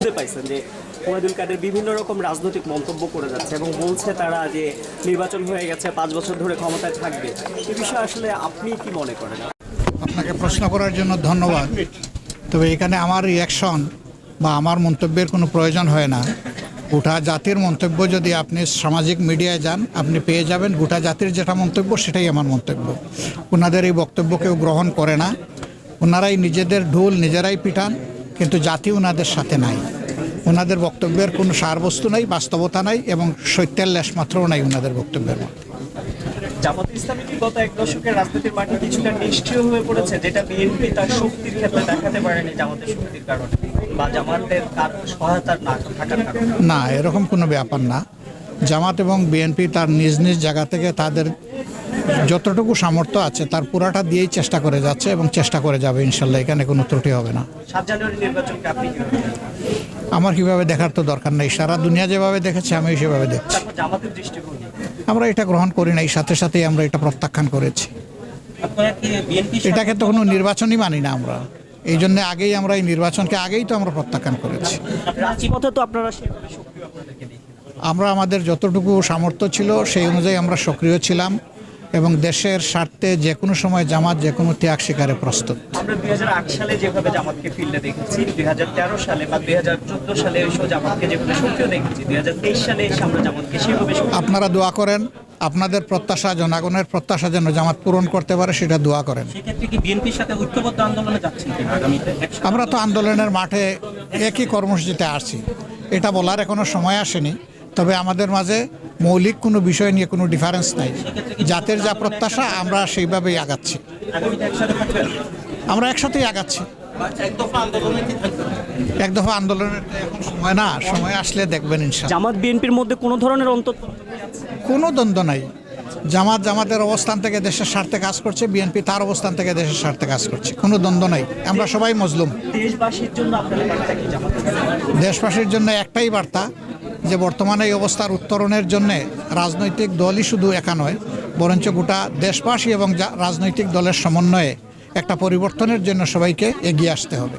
পাইছেন যে ওবায়দুল কাদের বিভিন্ন রকম রাজনৈতিক মন্তব্য করে যাচ্ছে এবং বলছে তারা যে নির্বাচন হয়ে গেছে, পাঁচ বছর ধরে ক্ষমতায় থাকবে। এ বিষয়ে আসলে আপনি কি মনে করেন? আপনাকে প্রশ্ন করার জন্য ধন্যবাদ। তবে এখানে আমার রিয়াকশন বা আমার মন্তব্যের কোনো প্রয়োজন হয় না। গোটা জাতির মন্তব্য যদি আপনি সামাজিক মিডিয়ায় যান, আপনি পেয়ে যাবেন গোটা জাতির যেটা মন্তব্য, সেটাই আমার মন্তব্য। ওনাদের এই বক্তব্য কেউ গ্রহণ করে না। ওনারাই নিজেদের ঢোল, নিজেরাই পিটান। কিন্তু জাতি ওনাদের সাথে নাই। ওনাদের বক্তব্যের কোনো সারবস্তু নাই বাস্তবতা নাই এবং সত্যের লেশ মাত্রও নাই ওনাদের বক্তব্যের মধ্যে। জামাত ইসলামী কি গত এক দশকের রাজনীতির মাঠে কিছুটা নিষ্ক্রিয় হয়ে পড়েছে যেটা বিএনপি তার শক্তির ক্ষেত্রে দেখাতে পারেনি জামাতের শক্তির কারণে বা জামাতের কার না থাকার কারণে। না এরকম কোনো ব্যাপার না। জামাত এবং বিএনপি তার নিজ নিজ জায়গা থেকে তাদের যতটুকু সামর্থ্য আছে তার পুরাটা দিয়েই চেষ্টা করে যাচ্ছে এবং চেষ্টা করে যাবে ইনশাল্লাহ এখানে কোনো ত্রুটি হবে না? আমার কীভাবে দেখার তো দরকার নেই সারা দুনিয়া যেভাবে দেখেছে আমি সেভাবে দেখছি। আমরা এটা গ্রহণ করি নাই সাথে সাথেই আমরা এটা প্রত্যাখ্যান করেছি। এটাকে তো কোনো নির্বাচনই মানি না আমরা। এই জন্য আগেই আমরা এই নির্বাচনকে আগেই তো আমরা প্রত্যাখ্যান করেছি। তো আপনারা আমরা আমাদের যতটুকু সামর্থ্য ছিল সেই অনুযায়ী আমরা সক্রিয় ছিলাম। এবং দেশের স্বার্থে যে কোনো সময় জামাত যে কোনো ত্যাগ স্বীকারে প্রস্তুত। আমরা দুই সালে যেভাবে জামাতকে ফিল্ডে দেখেছি দুই সালে বা দুই সালে এসেও জামাতকে যেভাবে সক্রিয় দেখেছি দুই সালে এসে আমরা জামাতকে সেভাবে আপনারা দোয়া করেন আপনাদের প্রত্যাশা জনগণের প্রত্যাশা যেন জামাত পূরণ করতে পারে সেটা দোয়া করেন। আমরা তো আন্দোলনের মাঠে একই কর্মসূচিতে আসছি। এটা বলার এখনও সময় আসেনি তবে আমাদের মাঝে মৌলিক কোনো বিষয় নিয়ে কোনো ডিফারেন্স নাই। জাতের যা প্রত্যাশা আমরা সেইভাবেই আগাচ্ছি। আমরা একসাথেই আগাচ্ছি। এক দফা আন্দোলনের এখন সময় না সময় আসলে দেখবেন ইনশাল্লাহ জামাত বিএনপির মধ্যে কোনো ধরনের অন্তর কোনো দ্বন্দ্ব নাই। জামাত জামাতের অবস্থান থেকে দেশের স্বার্থে কাজ করছে বিএনপি তার অবস্থান থেকে দেশের স্বার্থে কাজ করছে। কোনো দ্বন্দ্ব নাই। আমরা সবাই মজলুম। দেশবাসীর জন্য একটাই বার্তা যে বর্তমানে এই অবস্থার উত্তরণের জন্য রাজনৈতিক দলই শুধু একা নয়, বরঞ্চ গোটা দেশবাসী এবং রাজনৈতিক দলের সমন্বয়ে একটা পরিবর্তনের জন্য সবাইকে এগিয়ে আসতে হবে।